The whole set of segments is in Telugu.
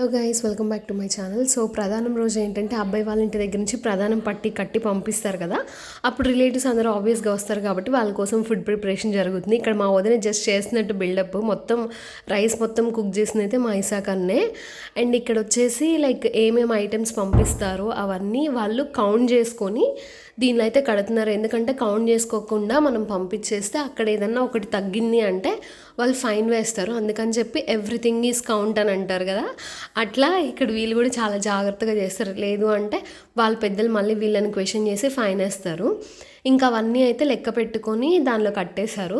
Hello guys welcome back to my channel so ప్రధానం రోజు ఏంటంటే అబ్బాయి వాళ్ళ ఇంటి దగ్గర నుంచి ప్రధానం పట్టి కట్టి పంపిస్తారు కదా. అప్పుడు రిలేటివ్స్ అందరూ ఆబ్వియస్గా వస్తారు కాబట్టి వాళ్ళ కోసం ఫుడ్ ప్రిపరేషన్ జరుగుతుంది. ఇక్కడ మా వదిన జస్ట్ చేసినట్టు బిల్డప్ మొత్తం రైస్ మొత్తం కుక్ చేసింది అయితే మా ఇసాకన్నే అండ్ ఇక్కడ వచ్చేసి లైక్ ఏమేమి ఐటమ్స్ పంపిస్తారో అవన్నీ వాళ్ళు కౌంట్ చేసుకొని దీనిలో అయితే కడుతున్నారు. ఎందుకంటే కౌంట్ చేసుకోకుండా మనం పంపించేస్తే అక్కడ ఏదన్నా ఒకటి తగ్గింది అంటే వాళ్ళు ఫైన్ వేస్తారు. అందుకని చెప్పి ఎవ్రీథింగ్ ఈజ్ కౌంట్ అని అంటారు కదా. అట్లా ఇక్కడ వీళ్ళు కూడా చాలా జాగ్రత్తగా చేస్తారు. లేదు అంటే వాళ్ళ పెద్దలు మళ్ళీ వీళ్ళని క్వశ్చన్ చేసి ఫైన్ వేస్తారు. ఇంకా అవన్నీ అయితే లెక్క పెట్టుకొని దానిలో కట్టేశారు.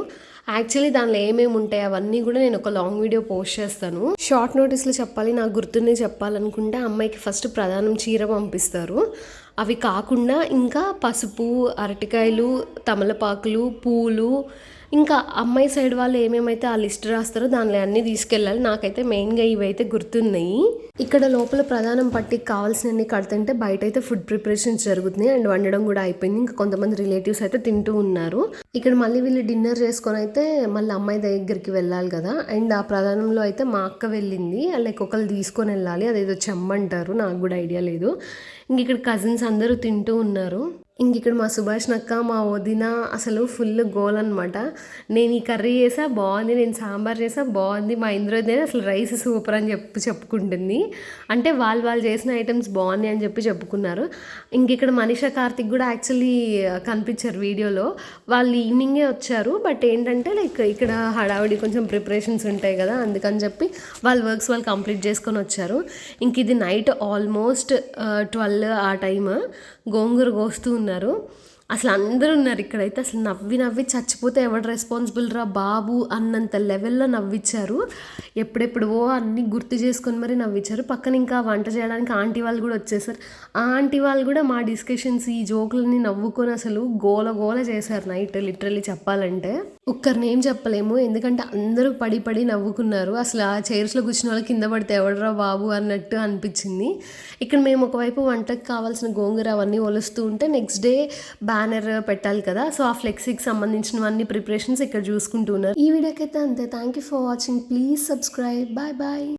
యాక్చువల్లీ దానిలో ఏమేమి ఉంటాయి అవన్నీ కూడా నేను ఒక లాంగ్ వీడియో పోస్ట్ చేస్తాను. షార్ట్ నోటీస్లో చెప్పాలి నాకు గుర్తుండి చెప్పాలనుకుంటే అమ్మాయికి ఫస్ట్ ప్రధానం చీర పంపిస్తారు. అవి కాకుండా ఇంకా పసుపు అరటికాయలు తమలపాకులు పూలు ఇంకా అమ్మాయి సైడ్ వాళ్ళు ఏమేమైతే ఆ లిస్ట్ రాస్తారో దానిలో అన్నీ తీసుకెళ్ళాలి. నాకైతే మెయిన్గా ఇవైతే గుర్తున్నాయి. ఇక్కడ లోపల ప్రధానం పట్టికి కావాల్సినవన్నీ కడుతుంటే బయట అయితే ఫుడ్ ప్రిపరేషన్స్ జరుగుతున్నాయి. అండ్ వండడం కూడా అయిపోయింది. ఇంకా కొంతమంది రిలేటివ్స్ అయితే తింటూ ఉన్నారు. ఇక్కడ మళ్ళీ వీళ్ళు డిన్నర్ చేసుకొని అయితే మళ్ళీ అమ్మాయి దగ్గరికి వెళ్ళాలి కదా. అండ్ ఆ ప్రధానంలో అయితే మా అక్క వెళ్ళింది. లైక్ ఒకళ్ళు తీసుకొని వెళ్ళాలి. అదేదో చెమ్మంటారు. నాకు కూడా ఐడియా లేదు. ఇంక ఇక్కడ కజిన్స్ అందరూ తింటూ ఉన్నారు. ఇంక ఇక్కడ మా సుభాష్ నక్క మా వదిన అసలు ఫుల్ గోల్ అనమాట నేను ఈ కర్రీ చేసా బాగుంది. నేను సాంబార్ చేసా బాగుంది. మా ఇంద్రోదే అసలు రైస్ సూపర్ అని చెప్పి చెప్పుకుంటుంది. అంటే వాళ్ళు వాళ్ళు చేసిన ఐటమ్స్ బాగున్నాయి అని చెప్పి చెప్పుకున్నారు. ఇంక ఇక్కడ మనీషా కార్తిక్ కూడా యాక్చువల్లీ కనిపించారు వీడియోలో. వాళ్ళు ఈవినింగే వచ్చారు బట్ ఏంటంటే లైక్ ఇక్కడ హడావిడి కొంచెం ప్రిపరేషన్స్ ఉంటాయి కదా అందుకని చెప్పి వాళ్ళ వర్క్స్ వాళ్ళు కంప్లీట్ చేసుకొని వచ్చారు. ఇంక ఇది నైట్ ఆల్మోస్ట్ ట్వెల్వ్ ఆ టైమ్ గోంగూర కోస్తూ ఉన్నారు ఉన్నారు అసలు అందరూ ఉన్నారు ఇక్కడైతే. అసలు నవ్వి నవ్వి చచ్చిపోతే ఎవడు రెస్పాన్సిబుల్ రా బాబు అన్నంత లెవెల్లో నవ్విచ్చారు. ఎప్పుడెప్పుడువో అన్నీ గుర్తు చేసుకొని మరీ నవ్విచ్చారు. పక్కన ఇంకా వంట చేయడానికి ఆంటీ వాళ్ళు కూడా వచ్చేసారు. ఆ ఆంటీ వాళ్ళు కూడా మా డిస్కషన్స్ ఈ జోకులని నవ్వుకొని అసలు గోల గోల చేశారు నైట్ లిటరలీ చెప్పాలంటే. ఒక్కరిని ఏం చెప్పలేము. ఎందుకంటే అందరూ పడి పడి నవ్వుకున్నారు. అసలు ఆ చైర్స్లో కూర్చున్న వాళ్ళు కింద పడితే ఎవడరా బాబు అన్నట్టు అనిపించింది. ఇక్కడ మేము ఒకవైపు వంటకు కావాల్సిన గోంగూర అవన్నీ ఒలుస్తూ ఉంటే నెక్స్ట్ డే బ్యానర్ పెట్టాలి కదా సో ఆ ఫ్లెక్సీకి సంబంధించినవన్నీ ప్రిపరేషన్స్ ఇక్కడ చూసుకుంటున్నారు ఈ వీడియోకి అయితే అంతే. Thank you for watching please subscribe bye bye